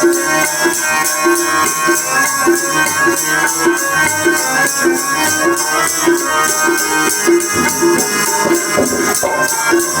Thank you.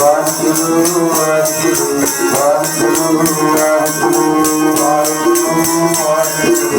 Waheguru Waheguru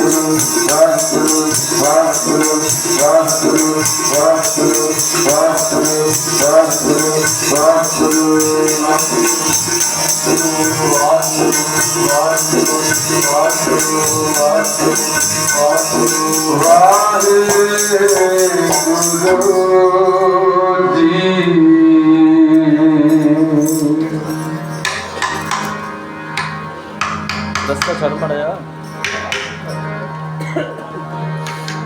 Waheguru Waheguru Waheguru Waheguru Waheguru Waheguru Waheguru Waheguru Waheguru Waheguru Waheguru Waheguru Waheguru ji ਦੱਸੋ ਛੜ ਮੜਿਆ